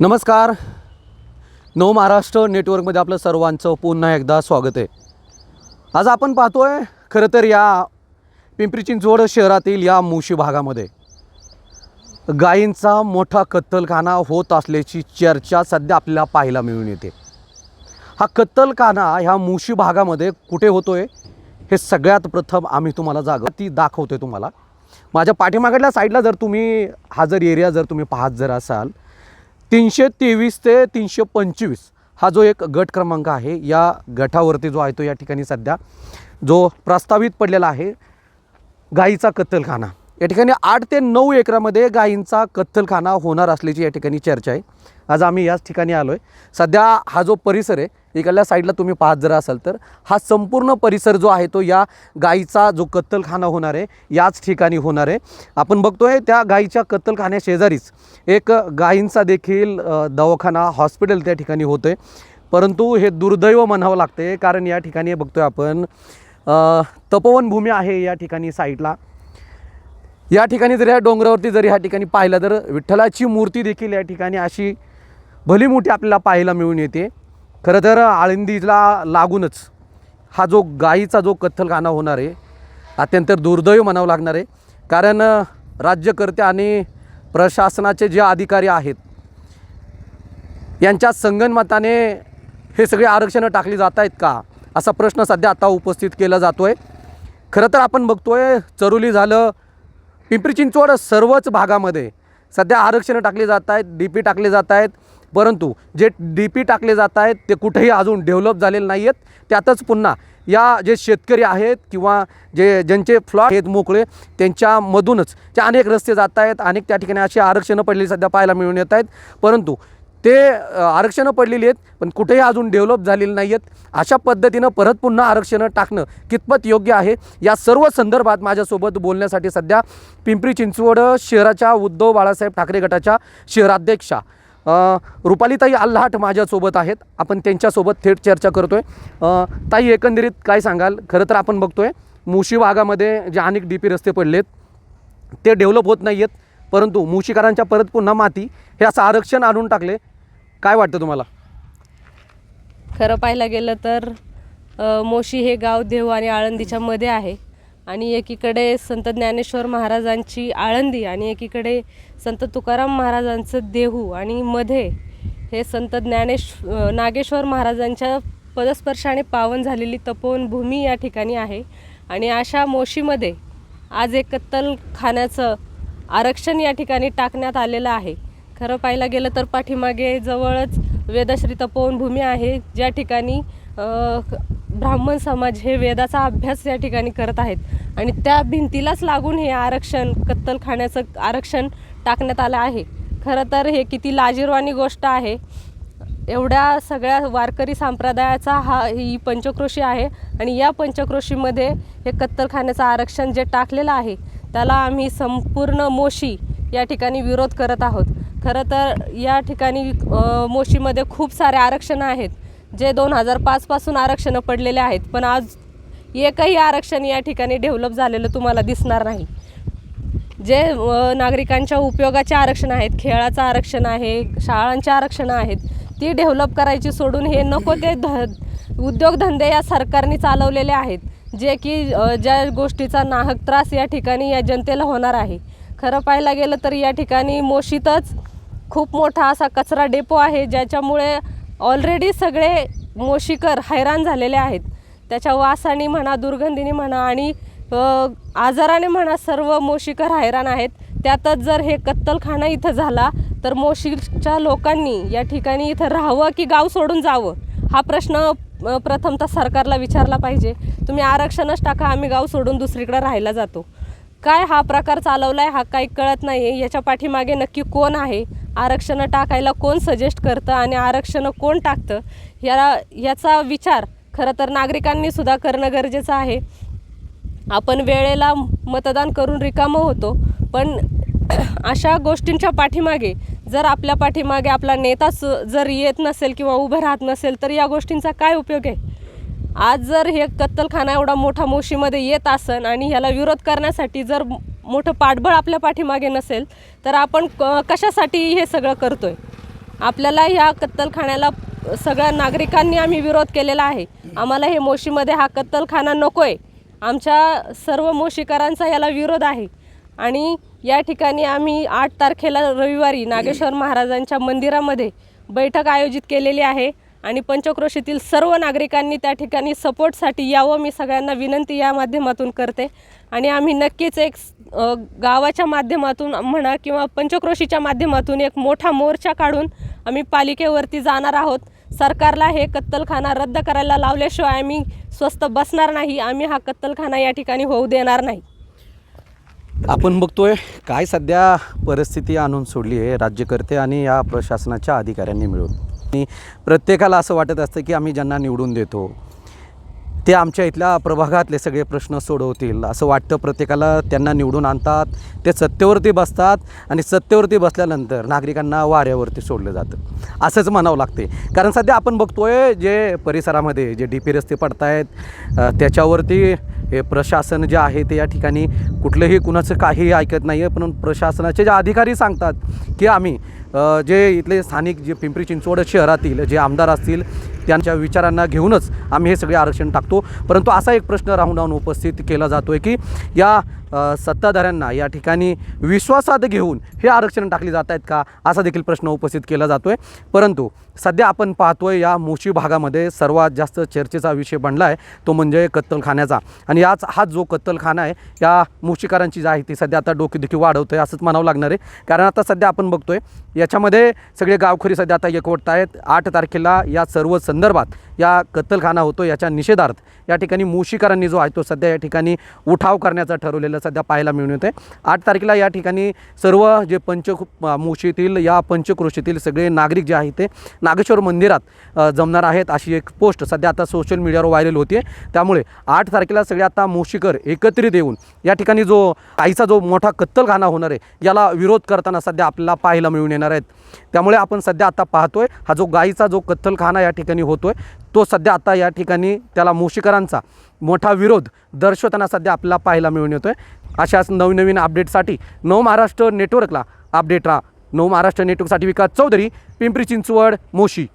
नमस्कार. नव महाराष्ट्र नेटवर्कमध्ये आपलं सर्वांचं पुन्हा एकदा स्वागत आहे. आज आपण पाहतो आहे खरं तर या पिंपरी चिंचवड शहरातील या मुशी भागामध्ये. गायींचा मोठा कत्तलखाना होत असल्याची चर्चा सध्या आपल्याला पाहायला मिळून येते. हा कत्तलखाना ह्या मुशी भागामध्ये कुठे होतो आहे हे सगळ्यात प्रथम आम्ही तुम्हाला जागा ती दाखवतो आहे तुम्हाला. माझ्या पाठीमागडल्या साईडला जर तुम्ही हा जर एरिया जर तुम्ही पाहत जर असाल तीनशे तेवीस ते तीनशे पंचवीस हा जो एक गट क्रमांक आहे या गटावरती जो आहे तो या ठिकाणी सध्या जो प्रस्तावित पडलेला आहे गाईचा कत्तलखाना. या ठिकाणी आठ ते नऊ एकरामध्ये गायींचा कत्तलखाना होणार असल्याची या ठिकाणी चर्चा आहे. आज आम्ही याच ठिकाणी आलो आहे सध्या हा जो परिसर आहे इकडल्या साईडला तुम्ही पाहत जर असाल तर हा संपूर्ण परिसर जो आहे तो या गायीचा जो कत्तलखाना होणार आहे याच ठिकाणी होणार आहे. आपण बघतो आहे त्या गायीच्या कत्तलखान्या शेजारीच एक गायींचा देखील दवाखाना हॉस्पिटल त्या ठिकाणी होतं आहे परंतु हे दुर्दैव म्हणावं लागते कारण या ठिकाणी बघतोय आपण तपोवनभूमी तपोवन भूमी आहे या ठिकाणी साईडला. या ठिकाणी जर या डोंगरावरती जर ह्या ठिकाणी पाहिलं तर विठ्ठलाची मूर्ती देखील या ठिकाणी अशी भली मोठी आपल्याला पाहायला मिळून येते. खरं तर आळंदीला लागूनच हा जो गायीचा जो कथ्थलखाना होणार आहे अत्यंत दुर्दैव म्हणावं लागणार आहे. कारण राज्यकर्ते आणि प्रशासनाचे जे अधिकारी आहेत यांच्या संगनमताने हे सगळे आरक्षणं टाकली जात आहेत का असा प्रश्न सध्या आता उपस्थित केला जातो आहे खरं तर आपण बघतो आहे चरोली झालं पिंपरी चिंचवड सर्वच भागामध्ये सध्या आरक्षणं टाकली जात आहेत डी पी टाकले जात आहेत. परंतु जे डी पी टाकले जात आहेत ते कुठेही अजून डेव्हलप झालेले नाही आहेत त्यातच पुन्हा या जे शेतकरी आहेत किंवा जे ज्यांचे फ्लॉट आहेत मोकळे त्यांच्यामधूनच ते अनेक रस्ते जात आहेत अनेक त्या ठिकाणी अशी आरक्षणं पडलेली सध्या पाहायला मिळून येत आहेत. परंतु ते आरक्षणं पडलेली आहेत पण कुठेही अजून डेव्हलप झालेली नाही आहेत अशा पद्धतीनं परत पुन्हा आरक्षणं टाकणं कितपत योग्य आहे या सर्व संदर्भात माझ्यासोबत बोलण्यासाठी सध्या पिंपरी चिंचवड शहराच्या उद्धव बाळासाहेब ठाकरे गटाच्या शहराध्यक्षा रुपालीताई आल्हाट माझ्यासोबत आहेत. आपण त्यांच्यासोबत थेट चर्चा करतो आहे ताई एकंदरीत काय सांगाल? खरं तर आपण बघतोय मुशी भागामध्ये जे अनेक डी पी रस्ते पडलेत ते डेव्हलप होत नाही आहेत परंतु मुशीकरांच्या परत पुन्हा माती हे असं आरक्षण आणून टाकले काय वाटतं तुम्हाला? खरं पाहायला गेलं तर अ, मोशी हे गाव देहू आणि आळंदीच्या मध्ये आहे. आणि एकीकडे संत ज्ञानेश्वर महाराजांची आळंदी आणि एकीकडे संत तुकाराम महाराजांचं देहू आणि मध्ये हे संत ज्ञानेश अ, नागेश्वर महाराजांच्या पदस्पर्शाने पावन झालेली तपोवन भूमी या ठिकाणी आहे. आणि अशा मोशीमध्ये आज एक कत्तलखान्याचं आरक्षण या ठिकाणी टाकण्यात आलेलं आहे. खरं पाहायला गेलं तर पाठीमागे जवळच वेदश्री तपोवनभूमी आहे. ज्या ठिकाणी ब्राह्मण समाज हे वेदाचा अभ्यास या ठिकाणी करत आहेत. आणि त्या भिंतीलाच लागून हे आरक्षण कत्तलखान्याचं आरक्षण टाकण्यात आलं आहे. खरं तर हे किती लाजीरवाणी गोष्ट आहे. एवढ्या सगळ्या वारकरी संप्रदायाचा हा ही पंचक्रोशी आहे. आणि या पंचक्रोशीमध्ये हे कत्तलखान्याचं आरक्षण जे टाकलेलं आहे त्याला आम्ही संपूर्ण मोशी या ठिकाणी विरोध करत आहोत. खरं तर या ठिकाणी मोशीमध्ये खूप सारे आरक्षणं आहेत जे दोन हजार पाचपासून आरक्षणं पडलेले आहेत. पण आज एकही आरक्षण या ठिकाणी डेव्हलप झालेलं तुम्हाला दिसणार नाही. जे नागरिकांच्या उपयोगाचे आरक्षण आहेत खेळाचं आरक्षण आहे शाळांचे आरक्षणं आहेत ती डेव्हलप करायची सोडून हे नको ते ध उद्योगधंदे या सरकारने चालवलेले आहेत जे की ज्या गोष्टीचा नाहक त्रास या ठिकाणी या जनतेला होणार आहे. खरं पाहायला गेलं तर या ठिकाणी मोशीतच खूप मोठा असा कचरा डेपो आहे ज्याच्यामुळे ऑलरेडी सगळे मोशीकर हैराण झालेले आहेत. त्याच्या वासाने म्हणा दुर्गंधीने म्हणा आणि आजाराने म्हणा सर्व मोशीकर हैराण आहेत. त्यातच जर हे कत्तलखाना इथं झाला तर मोशीच्या लोकांनी या ठिकाणी इथं राहावं की गाव सोडून जावं? हा प्रश्न प्रथमतः सरकारला विचारला पाहिजे. तुम्ही आरक्षणच टाका आम्ही गाव सोडून दुसरीकडे राहायला जातो. काय हा प्रकार चालवला आहे हा काही कळत नाही आहे याच्या पाठीमागे नक्की कोण आहे? आरक्षणं टाकायला कोण सजेस्ट करतं आणि आरक्षणं कोण टाकतं? या याचा विचार खरं तर नागरिकांनी सुद्धा करणं गरजेचं आहे. आपण वेळेला मतदान करून रिकामं होतो पण अशा गोष्टींच्या पाठीमागे जर आपल्या पाठीमागे आपला नेताच जर येत नसेल किंवा उभं राहत नसेल तर या गोष्टींचा काय उपयोग आहे? आज जर हे कत्तलखाना एवढा मोठा मोशीमध्ये येत असन आणि ह्याला विरोध करण्यासाठी जर मोठं पाठबळ आपल्या पाठीमागे नसेल तर आपण क- कशासाठी हे सगळं करतोय? आपल्याला ह्या कत्तलखान्याला सगळ्या नागरिकांनी आम्ही विरोध केलेला आहे. आम्हाला हे मोशीमध्ये हा कत्तलखाना नको आहे आमच्या सर्व मोशीकरांचा याला विरोध आहे. आणि या ठिकाणी आम्ही आठ तारखेला रविवारी नागेश्वर महाराजांच्या मंदिरामध्ये बैठक आयोजित केलेली आहे. आणि पंचक्रोशीतील सर्व नागरिकांनी त्या ठिकाणी सपोर्टसाठी यावं मी सगळ्यांना विनंती या माध्यमातून करते. आणि आम्ही नक्कीच एक गावाच्या माध्यमातून म्हणा किंवा पंचक्रोशीच्या माध्यमातून एक मोठा मोर्चा काढून आम्ही पालिकेवरती जाणार आहोत. सरकारला हे कत्तलखाना रद्द करायला लावल्याशिवाय आम्ही स्वस्त बसणार नाही. आम्ही हा कत्तलखाना या ठिकाणी होऊ देणार नाही. आपण बघतोय काय सध्या परिस्थिती आणून सोडली आहे राज्यकर्ते आणि या प्रशासनाच्या अधिकाऱ्यांनी मिळून. आणि प्रत्येकाला असं वाटत असतं की आम्ही ज्यांना निवडून देतो ते आमच्या इथल्या प्रभागातले सगळे प्रश्न सोडवतील. असं वाटतं प्रत्येकाला त्यांना निवडून आणतात ते सत्तेवरती बसतात आणि सत्तेवरती बसल्यानंतर नागरिकांना वाऱ्यावरती सोडलं जातं. असंच म्हणावं लागते. कारण सध्या आपण बघतोय जे परिसरामध्ये जे डी पी रस्ते पडत आहेत त्याच्यावरती हे प्रशासन जे आहे ते या ठिकाणी कुठलंही कुणाचं काही ऐकत नाही आहे पण प्रशासनाचे जे अधिकारी सांगतात की आम्ही जे इथले स्थानिक जे पिंपरी चिंचवड शहरातील जे आमदार असतील त्यांच्या विचारांना घेऊनच आम्ही हे सगळे आरक्षण टाकतो. परंतु असा एक प्रश्न राहून राहून उपस्थित केला जातो आहे की या सत्ताधाऱ्यांना या ठिकाणी विश्वासात घेऊन हे आरक्षण टाकली जात आहेत का? असा देखील प्रश्न उपस्थित केला जातो आहे परंतु सध्या आपण पाहतोय या मोशी भागामध्ये सर्वात जास्त चर्चेचा विषय बनला आहे तो म्हणजे कत्तलखान्याचा. आणि याच हा जो कत्तलखाना आहे या मोशीकरांची जी आहे ती सध्या आता डोकेदुखी वाढवतं आहे असंच म्हणावं लागणार आहे. कारण आता सध्या आपण बघतोय याच्यामध्ये सगळे गावखोरी सध्या आता एकवटत आहेत आठ तारखेला या सर्व संदर्भात या कत्तलखाना होतो याच्या निषेधार्थ. या ठिकाणी मुशीकरांनी जो आहे तो सध्या या ठिकाणी उठाव करण्याचा ठरवलेलं सध्या पाहायला मिळून येते आठ तारखेला या ठिकाणी सर्व जे पंच मुशीतील या पंचक्रोशीतील सगळे नागरिक जे आहेत ते नागेश्वर मंदिरात जमणार आहेत अशी एक पोस्ट सध्या आता सोशल मीडियावर व्हायरल होते त्यामुळे आठ तारखेला सगळे आता मुशीकर एकत्रित येऊन या ठिकाणी जो आईचा जो मोठा कत्तलखाना होणार आहे याला विरोध करताना सध्या आपल्याला पाहायला मिळून येणार आहेत. त्यामुळे आपण सध्या आता पाहतोय हा जो गाईचा जो कत्तलखाना या ठिकाणी होतोय तो सध्या आता या ठिकाणी त्याला मोशीकरांचा मोठा विरोध दर्शवताना सध्या आपल्याला पाहायला मिळून येतो आहे अशाच नवनवीन अपडेटसाठी नव महाराष्ट्र नेटवर्कला अपडेट राहा. नव महाराष्ट्र नेटवर्कसाठी विकास चौधरी पिंपरी चिंचवड मोशी.